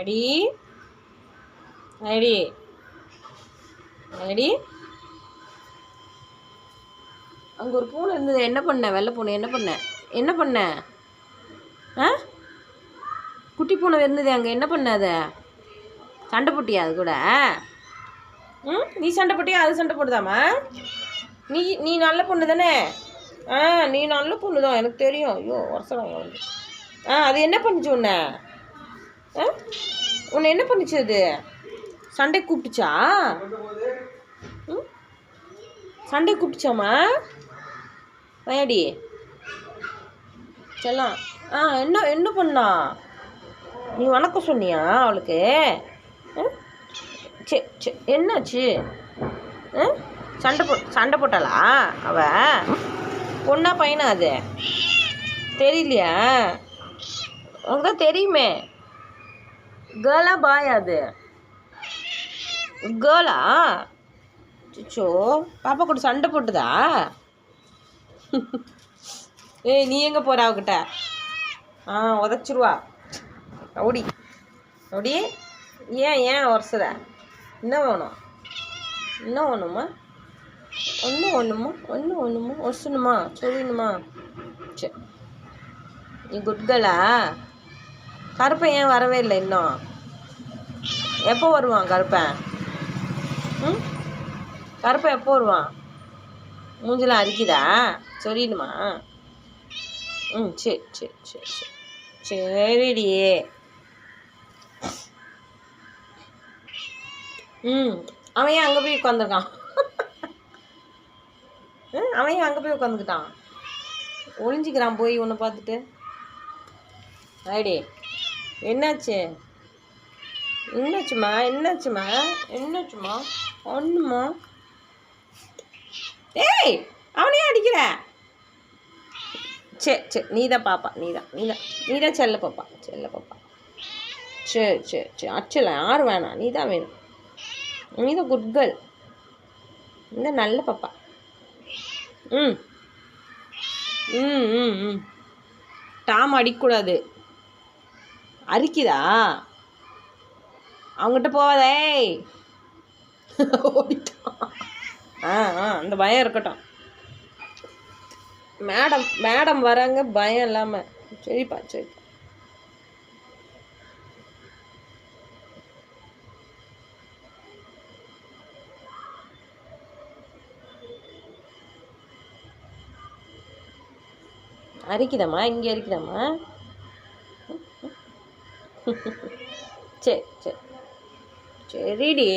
Ready ready ready அங்கே ஒரு பூனை இருந்தது. என்ன பண்ண? வெள்ளை பூனை என்ன பண்ண? என்ன பண்ண? ஆ? குட்டி பூனை இருந்தது அங்கே. என்ன பண்ண அதை? சண்டை போட்டியா அது கூட? ம்? நீ சண்டை போட்டியா? அது சண்டை போடுதாமா நீ நீ நல்ல பொண்ணு தானே? ஆ நீ நல்ல பொண்ணு தான். எனக்கு தெரியும். ஐயோ வருஷம் ஆ அது என்ன பண்ணுச்சு உன்னை? உன்னை என்ன பண்ணிச்சு அது? சண்டை கூப்பிட்டுச்சா? ம்? சண்டை கூப்பிட்டுச்சாம்மா? வயாடி. செல்லாம். ஆ என்ன என்ன பண்ணா? நீ வணக்கம் சொன்னியா அவளுக்கு? சே சே என்னாச்சு? ஆ? சண்டை போ சண்டை போட்டாளா அவ? பொண்ணா பையனா அது? தெரியலையா? உனக்கு தான் தெரியுமே. கேர்ளா பாய் அது. கேர்ளா? சிச்சோ பாப்பா கூட சண்டை போட்டுதா? ஏய் நீ எங்கே போகிற அவகிட்ட? ஆ உதச்சிருவா. ஓடி ஓடி ஏன் ஏன் உரசுற? என்ன வேணும்? என்ன வேணுமா? ஒன்று ஒன்றுமா ஒன்று ஒன்றுமா ஒசணுமா சொல்லணுமா சரி நீ குட் கருப்பை ஏன் வரவே இல்லை இன்னும்? எப்போ வருவான் கருப்பன்? ம்? கருப்பன் எப்போ வருவான்? மூஞ்செலாம் அரிக்குதா? சொல்லிடுமா. ம் சரி சரி சரி சரி. சரிடி. ம் அவன் ஏன் அங்கே போய் உட்காந்துருக்கான் ம், அவன் ஏன் அங்கே போய் உட்காந்துக்கிட்டான் ஒளிஞ்சிக்கிறான் போய் உன்னை பார்த்துட்டு. ஐடி என்னாச்சு? என்னாச்சுமா? என்னாச்சுமா? என்னாச்சுமா? ஒன்றுமா ஏய் அவனே அடிக்கிற? சரி சரி நீ தான் பாப்பா நீ தான் நீ தான் நீ தான் செல்ல பாப்பா செல்ல பாப்பா. சரி சரி சரி அச்சல யார் வேணாம் நீ தான் வேணும். நீ தான் குட் கேர்ள் இந்த நல்ல பாப்பா. ம். ம் ம் ம். டாம் அடிக்கக்கூடாது. அரிக்குதா? அவங்ககிட்ட போவாதே ஓடிட்டான் ஆ ஆ அந்த பயம் இருக்கட்டும். மேடம் மேடம் வராங்க பயம் இல்லாமல் சரிப்பா சரிப்பா. அரிக்குதாம்மா? இங்கே அரிக்குதாம்மா? சரி சரி. சரிடி